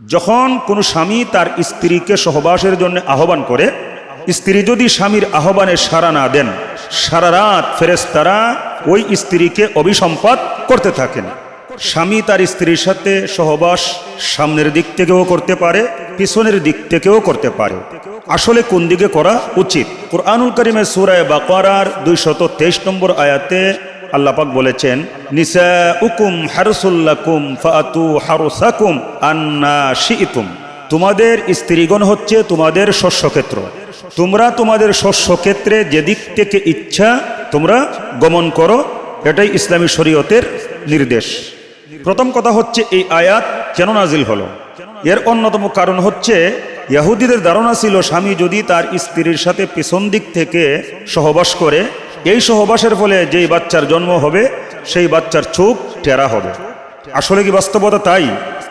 যখন কোনো স্বামী তার স্ত্রীকে সহবাসের জন্য আহ্বান করে, স্ত্রী যদি স্বামীর আহ্বানে সাড়া না দেন, সারা রাত ফেরেস্তারা ওই স্ত্রীকে অভিসম্পাদ করতে থাকেন। স্বামী তার স্ত্রীর সাথে সহবাস সামনের দিক থেকেও করতে পারে, পিছনের দিক থেকেও করতে পারে। আসলে কোন দিকে করা উচিত? কোরআনুল করিমের সুরায় বাকারার দুইশত তেইশ নম্বর আয়াতে আল্লাপাক বলেছেন নিসা উকুম হারসুল্লাকুম ফাতু হারুসাকুম আন্না শিইতুম। তোমাদের স্ত্রীগণ হচ্ছে তোমাদের শস্যক্ষেত্র। তোমরা তোমাদের শস্যক্ষেত্রে যেদিক থেকে ইচ্ছা তোমরা গমন করো। এটাই ইসলামী শরীয়তের নির্দেশ। প্রথম কথা হচ্ছে এই আয়াত কেন নাজিল হলো? এর অন্যতম কারণ হচ্ছে, ইয়াহুদিদের ধারণা ছিল স্বামী যদি তার স্ত্রীর সাথে পেছন দিক থেকে সহবাস করে এই সহবাসের ফলে যেই বাচ্চার জন্ম হবে, সেই বাচ্চার চোখ টেরা হবে। আসলে কি বাস্তবতা তাই?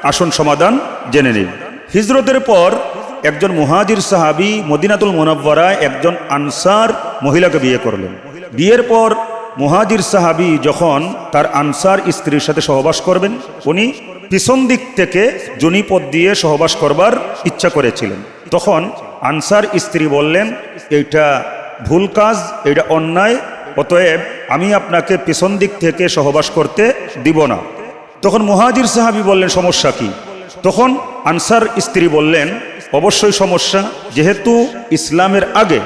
আসন সমাধান জেনে নিন হিজরতের পর একজন মুহাজির সাহাবি মদিনাতুল মোনাব্বরায় একজন আনসার মহিলাকে বিয়ে করলেন। বিয়ের পর মুহাজির সাহাবি যখন তার আনসার স্ত্রীর সাথে সহবাস করবেন, উনি পিছন দিক থেকে জনিপদ দিয়ে সহবাস করবার ইচ্ছা করেছিলেন। তখন আনসার স্ত্রী বললেন, এইটা ভুল কাজ, এটা অন্যায়, অতএব আমি আপনাকে পেছন দিক থেকে সহবাস করতে দিব না। তখন মুহাজির সাহাবি বললেন, সমস্যা কি? তখন আনসার স্ত্রী বললেন, অবশ্যই সমস্যা, যেহেতু ইসলামের আগে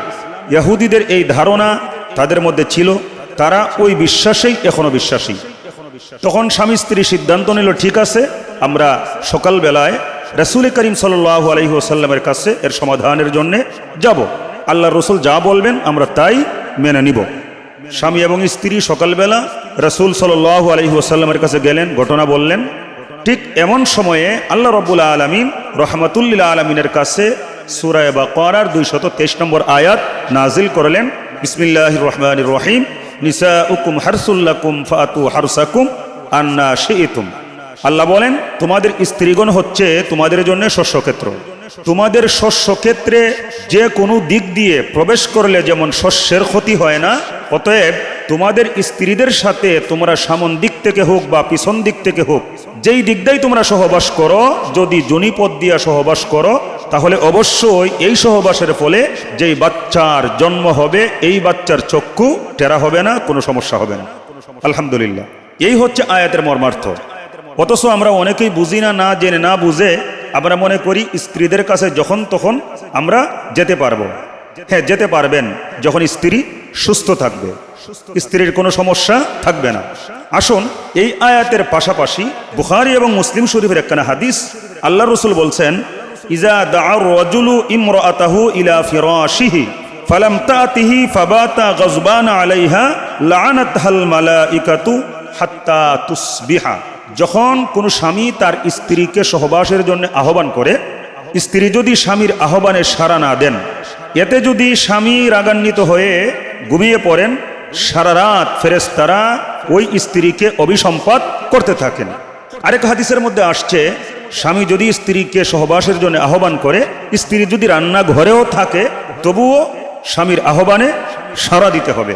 ইয়াহুদিদের এই ধারণা তাদের মধ্যে ছিল, তারা ওই বিশ্বাসেই এখনও বিশ্বাসী। তখন স্বামী স্ত্রী সিদ্ধান্ত নিল, ঠিক আছে, আমরা সকালবেলায় রসুল করিম সাল্লাহ আলহি ওসাল্লামের কাছে এর সমাধানের জন্যে যাব। আল্লাহ রসুল যা বলবেন, আমরা তাই মেনে নিব। স্বামী এবং স্ত্রী সকালবেলা রসুল সাল্লাহ আলহি ওসাল্লামের কাছে গেলেন, ঘটনা বললেন, ঠিক এমন সময়ে আল্লাহ রবুল্লা আলমিন রহমতুল্লিল্লা আলমিনের কাছে সুরায় বা করার দুইশত তেইশ নম্বর আয়াত নাজিল করলেন বিসমিল্লাহ রহমান রহিম নিসা উকুম হারসুল্লাকুম ফাতু হারসাকুম আন্না শিইতুম আল্লাহ বলেন, তোমাদের স্ত্রীগণ হচ্ছে তোমাদের জন্য শস্যক্ষেত্র। তোমাদের শস্যক্ষেত্রে যে কোনো দিক দিয়ে প্রবেশ করলে যেমন শস্যের ক্ষতি হয় না, অতএব তোমাদের স্ত্রীদের সাথে তোমরা সামন দিক থেকে হোক বা পিছন দিক থেকে হোক, যেই দিকটাই তোমরা সহবাস করো, যদি জনিপদ দিয়া সহবাস করো, তাহলে অবশ্যই এই সহবাসের ফলে যেই বাচ্চার জন্ম হবে, এই বাচ্চার চক্ষু টেরা হবে না, কোনো সমস্যা হবে না। আলহামদুলিল্লাহ। এই হচ্ছে আয়াতের মর্মার্থ। অথচ আমরা অনেকেই বুঝি না না জেনে না বুঝে আমরা মনে করি স্ত্রীদের কাছে যখন তখন আমরা যেতে পারব। হ্যাঁ যেতে পারবেন যখন স্ত্রী সুস্থ থাকবে। স্ত্রীর কোনো সমস্যা থাকবে না। আসুন, এই আয়াতের পাশাপাশি বুখারি এবং মুসলিম শরীফের একখানা হাদিস আল্লাহ রসুল বলছেন, ইজা দাআর রাজুলু ইমরাতাহু ইলা ফিরাশিহি, ফালাম তাতিহি ফাবাতা গজবান আলাইহা মালাইকাতু হাত্তা তুসবিহা। যখন কোনো স্বামী তার স্ত্রীকে সহবাসের জন্য আহ্বান করে, স্ত্রী যদি স্বামীর আহ্বানে সাড়া না দেন, এতে যদি স্বামী রাগান্বিত হয়ে ঘুমিয়ে পড়েন, সারা রাত ফেরেস্তারা ওই স্ত্রীকে অভিসম্পাদ করতে থাকেন। আরেক হাদিসের মধ্যে আসছে, স্বামী যদি স্ত্রীকে সহবাসের জন্য আহ্বান করে, স্ত্রী যদি রান্না ঘরেও থাকে, তবুও স্বামীর আহ্বানে সাড়া দিতে হবে।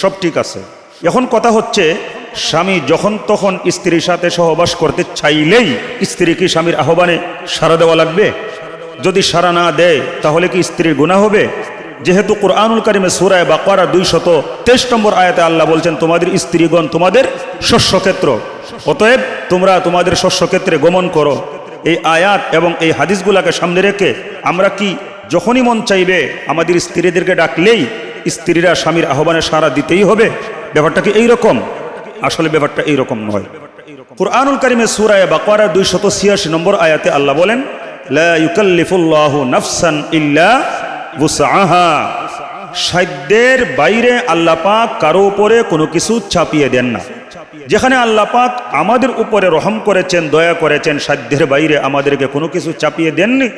সব ঠিক আছে। এখন কথা হচ্ছে স্বামী যখন তখন স্ত্রীর সাথে সহবাস করতে চাইলেই স্ত্রী কি স্বামীর আহ্বানে সাড়া দেওয়া লাগবে? যদি সাড়া না দেয়, তাহলে কি স্ত্রীর গুণা হবে? যেহেতু কোরআনুল কারিমে সুরায় বাকারা দুই শত তেইশ নম্বর আয়াতে আল্লাহ বলছেন, তোমাদের স্ত্রীগণ তোমাদের শস্যক্ষেত্র। অতএব তোমরা তোমাদের শস্যক্ষেত্রে গমন করো। এই আয়াত এবং এই হাদিসগুলাকে সামনে রেখে আমরা কি যখনই মন চাইবে, আমাদের স্ত্রীদেরকে ডাকলেই স্ত্রীরা স্বামীর আহ্বানে সাড়া দিতেই হবে? ব্যাপারটা কি এইরকম? আসলে ব্যাপারটা এইরকম নয়। কুরআনুল কারিমে সুরায় বাকারা দুই শত ছিয়াশি নম্বর আয়াতে আল্লাহ বলেন নাফসান ইল্লা সাধ্যের বাইরে আল্লাহ পাক কারও উপরে কোনো কিছু চাপিয়ে দেন না। যেখানে আল্লাহ পাক আমাদের উপরে রহম করেছেন, দয়া করেছেন, সাধ্যের বাইরে আমাদেরকে কোনো কিছু চাপিয়ে দেননি,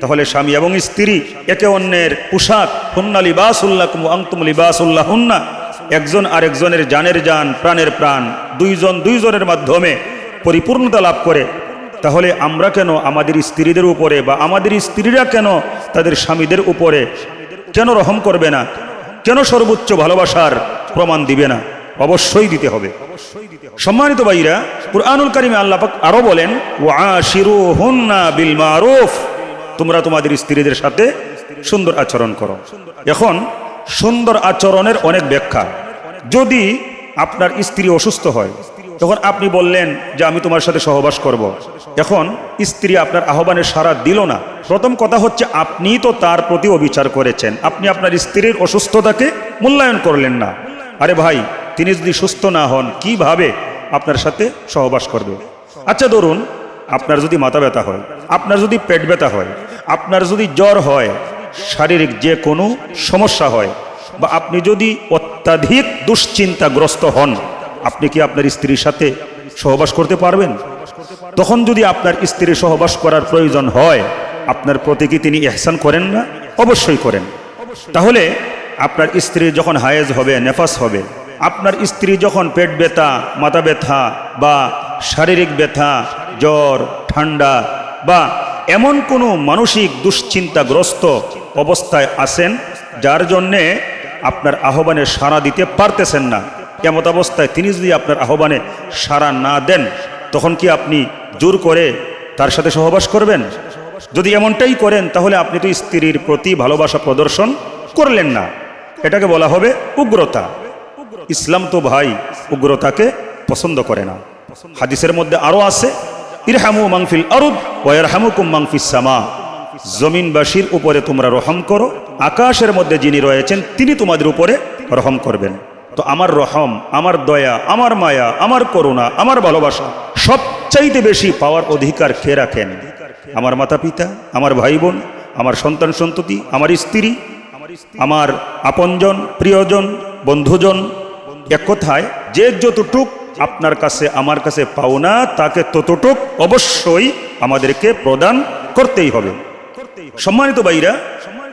তাহলে স্বামী এবং স্ত্রী, একে অন্যের পোশাক, হুন্না লিবাসুল্লাহ আংতুম লিবাসুল্লাহ হুন্না একজন আরেকজনের জানের জান, প্রাণের প্রাণ, দুইজন দুইজনের মাধ্যমে পরিপূর্ণতা লাভ করে। তাহলে আমরা কেন আমাদের স্ত্রীদের উপরে বা আমাদের স্ত্রীরা কেন তাদের স্বামীদের উপরে কেন রহম করবে না? কেন সর্বোচ্চ ভালোবাসার প্রমাণ দিবে না? অবশ্যই দিতে হবে। সম্মানিত ভাইরা, কুরআনুল কারিমে আল্লাহ পাক আরও বলেন, ওয়াশিরুহুন্না বিল মারুফ। তোমরা তোমাদের স্ত্রীদের সাথে সুন্দর আচরণ করো। এখন সুন্দর আচরণের অনেক ব্যাখ্যা। যদি আপনার স্ত্রী অসুস্থ হয়, তখন আপনি বললেন যে আমি তোমার সাথে সহবাস করব। এখন স্ত্রী আপনার আহ্বানে সাড়া দিল না। প্রথম কথা হচ্ছে, আপনি তো তার প্রতি অবিচার করেছেন। আপনি আপনার স্ত্রীর অসুস্থতাকে মূল্যায়ন করলেন না। আরে ভাই, তিনি যদি সুস্থ না হন, কীভাবে আপনার সাথে সহবাস করবে? আচ্ছা ধরুন, আপনার যদি মাথা ব্যথা হয়, আপনার যদি পেট ব্যথা হয়, আপনার যদি জ্বর হয় শারীরিক যে কোনো সমস্যা হয় বা আপনি যদি অত্যাধিক দুশ্চিন্তাগ্রস্ত হন, আপনি কি আপনার স্ত্রীর সাথে সহবাস করতে পারবেন? তখন যদি আপনার স্ত্রী সহবাস করার প্রয়োজন হয়, আপনার প্রতি কি তিনি এহসান করেন না? অবশ্যই করেন। তাহলে আপনার স্ত্রী যখন হায়েজ হবে, নেফাস হবে, আপনার স্ত্রী যখন পেট ব্যথা, মাথা ব্যথা বা শারীরিক ব্যথা, জ্বর, ঠান্ডা বা এমন কোনো মানসিক দুশ্চিন্তাগ্রস্ত অবস্থায় আছেন যার জন্যে আপনার আহ্বানে সাড়া দিতে পারতেছেন না। এমত অবস্থায় তিনি যদি আপনার আহ্বানে সাড়া না দেন, তখন কি আপনি জোর করে তার সাথে সহবাস করবেন? যদি এমনটাই করেন, তাহলে আপনি তো স্ত্রীর প্রতি ভালোবাসা প্রদর্শন করলেন না। এটাকে বলা হবে উগ্রতা। ইসলাম তো ভাই উগ্রতাকে পছন্দ করে না। হাদিসের মধ্যে আরও আছে ইরহামু মাংফিল আরুদ ওয়ারহামুকুম মাংফিস সামা। জমিনবাসীর উপরে তোমরা রহম করো, আকাশের মধ্যে যিনি রয়েছেন, তিনি তোমাদের উপরে রহম করবেন। তো আমার রহম, আমার দয়া, আমার মায়া, আমার করুণা, আমার ভালোবাসা সবচাইতে বেশি পাওয়ার অধিকার খেয়ে রাখেন? আমার মাতা পিতা আমার ভাই বোন আমার সন্তান সন্ততি, আমার স্ত্রী, আমার আপনজন, প্রিয়জন, বন্ধুজন, এক কথায় যে যতটুক আপনার কাছে, আমার কাছে পাওনা তাকে ততটুক অবশ্যই আমাদেরকে প্রদান করতেই হবে। সম্মানিত ভাইরা,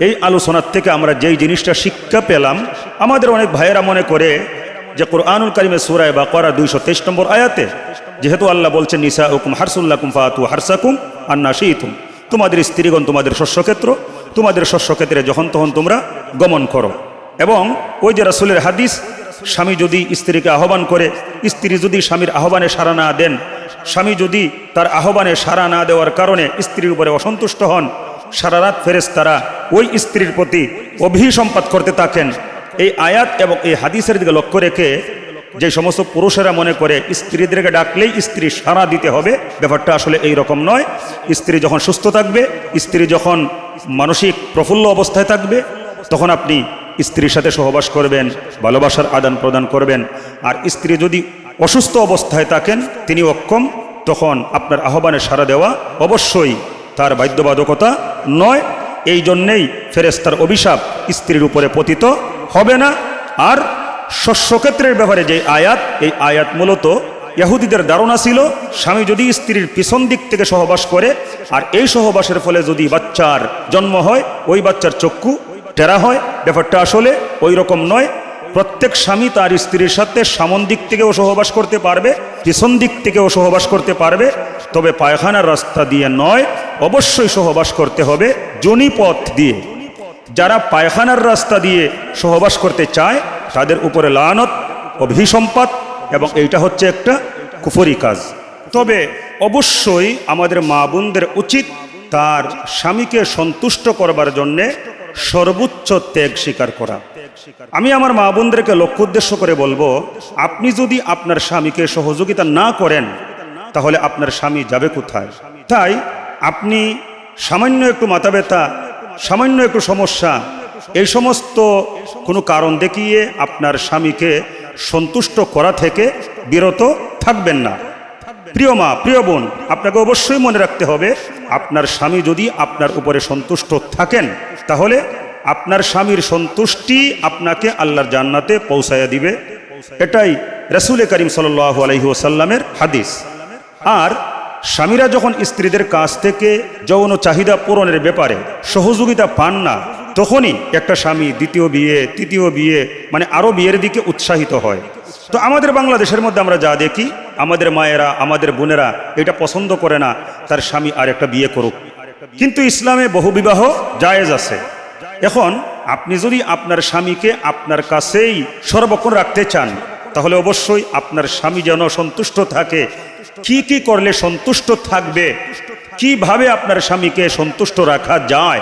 এই আলোচনার থেকে আমরা যেই জিনিসটা শিক্ষা পেলাম, আমাদের অনেক ভাইয়েরা মনে করে যে কোরআনুল কারিমে সুরায় বা করা দুইশো তেইশ নম্বর আয়াতে, যেহেতু আল্লাহ বলছেন নিসা হুকুম হারসুল্লাকুম ফাতু হারসাকুম আর নাসিতুম তোমাদের স্ত্রীগণ, তোমাদের শস্যক্ষেত্র, তোমাদের শস্যক্ষেত্রে যখন তখন তোমরা গমন করো। এবং ওই যে রাসুলের হাদিস স্বামী যদি স্ত্রীকে আহ্বান করে, স্ত্রী যদি স্বামীর আহ্বানে সাড়া না দেন, স্বামী যদি তার আহ্বানে সাড়া না দেওয়ার কারণে স্ত্রীর উপরে অসন্তুষ্ট হন, সারা রাত ফেরেস তারা ওই স্ত্রীর প্রতি অভিসম্পাত করতে থাকেন। এই আয়াত এবং এই হাদিসের দিকে লক্ষ্য রেখে যে সমস্ত পুরুষেরা মনে করে স্ত্রীদেরকে ডাকলেই স্ত্রী সাড়া দিতে হবে, ব্যাপারটা আসলে এই রকম নয়। স্ত্রী যখন সুস্থ থাকবে, স্ত্রী যখন মানসিক প্রফুল্ল অবস্থায় থাকবে, তখন আপনি স্ত্রীর সাথে সহবাস করবেন, ভালোবাসার আদান প্রদান করবেন। আর স্ত্রী যদি অসুস্থ অবস্থায় থাকেন, তিনি অক্ষম, তখন আপনার আহ্বানে সাড়া দেওয়া অবশ্যই তার বাধ্যবাধকতা নয়। এই জন্যেই ফেরেস্তার অভিশাপ স্ত্রীর উপরে পতিত হবে না। আর শস্যক্ষেত্রের ব্যাপারে যে আয়াত, এই আয়াত মূলত ইহুদিদের ধারণা ছিল, স্বামী যদি স্ত্রীর পিছন দিক থেকে সহবাস করে, আর এই সহবাসের ফলে যদি বাচ্চার জন্ম হয়, ওই বাচ্চার চক্ষু টেরা হয়, ব্যাপারটা আসলে ওই রকম নয়। প্রত্যেক স্বামী তার স্ত্রীর সাথে সামন দিক থেকেও সহবাস করতে পারবে, পিছন দিক থেকেও সহবাস করতে পারবে। তবে পায়খানার রাস্তা দিয়ে নয়, অবশ্যই সহবাস করতে হবে জনি পথ দিয়ে। যারা পায়খানার রাস্তা দিয়ে সহবাস করতে চায়, তাদের উপরে লানত, অভিসম্পাত এবং এইটা হচ্ছে একটা কুফরি কাজ। তবে অবশ্যই আমাদের মা বোনদের উচিত তার স্বামীকে সন্তুষ্ট করবার জন্যে সর্বোচ্চ ত্যাগ স্বীকার করা। আমি আমার মা বোনদেরকে লক্ষ্য উদ্দেশ্য করে বলব, আপনি যদি আপনার স্বামীকে সহযোগিতা না করেন, তাহলে আপনার স্বামী যাবে কোথায়? তাই আপনি সামান্য একটু মাথা ব্যথা সামান্য একটু সমস্যা, এই সমস্ত কোনো কারণ দেখিয়ে আপনার স্বামীকে সন্তুষ্ট করা থেকে বিরত থাকবেন না। প্রিয় মা, প্রিয় বোন, আপনাকে অবশ্যই মনে রাখতে হবে আপনার স্বামী যদি আপনার উপরে সন্তুষ্ট থাকেন, তাহলে আপনার স্বামীর সন্তুষ্টি আপনাকে আল্লাহর জান্নাতে পৌঁছাইয়া দিবে। এটাই রসুল করিম সাল আলহি ওসাল্লামের হাদিস। আর স্বামীরা যখন স্ত্রীদের কাছ থেকে যৌন চাহিদা পূরণের ব্যাপারে সহযোগিতা পান না, তখনই একটা স্বামী দ্বিতীয় বিয়ে, তৃতীয় বিয়ে মানে আরও বিয়ের দিকে উৎসাহিত হয়। তো আমাদের বাংলাদেশের মধ্যে আমরা যা দেখি, আমাদের মায়েরা, আমাদের বোনেরা এটা পছন্দ করে না, তার স্বামী আর একটা বিয়ে করুক। কিন্তু ইসলামে বহু বিবাহ জায়েজ আছে। এখন আপনি যদি আপনার স্বামীকে আপনার কাছেই সর্বক্ষণ রাখতে চান, তাহলে অবশ্যই আপনার স্বামী যেন সন্তুষ্ট থাকে। কি কি করলে সন্তুষ্ট থাকবে? কীভাবে আপনার স্বামীকে সন্তুষ্ট রাখা যায়?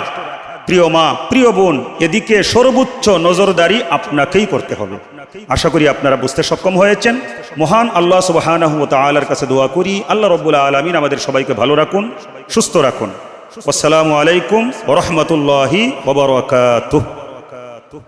প্রিয় মা, প্রিয় বোন, এদিকে সর্বোচ্চ নজরদারি আপনাকেই করতে হবে। আশা করি আপনারা বুঝতে সক্ষম হয়েছেন। মহান আল্লাহ সুবাহানাহু তাআলার কাছে দোয়া করি। আল্লাহ রব্বুল আলমিন আমাদের সবাইকে ভালো রাখুন, সুস্থ রাখুন। আসসালামু আলাইকুম রহমতুল্লাহ ওবরাকাতুহ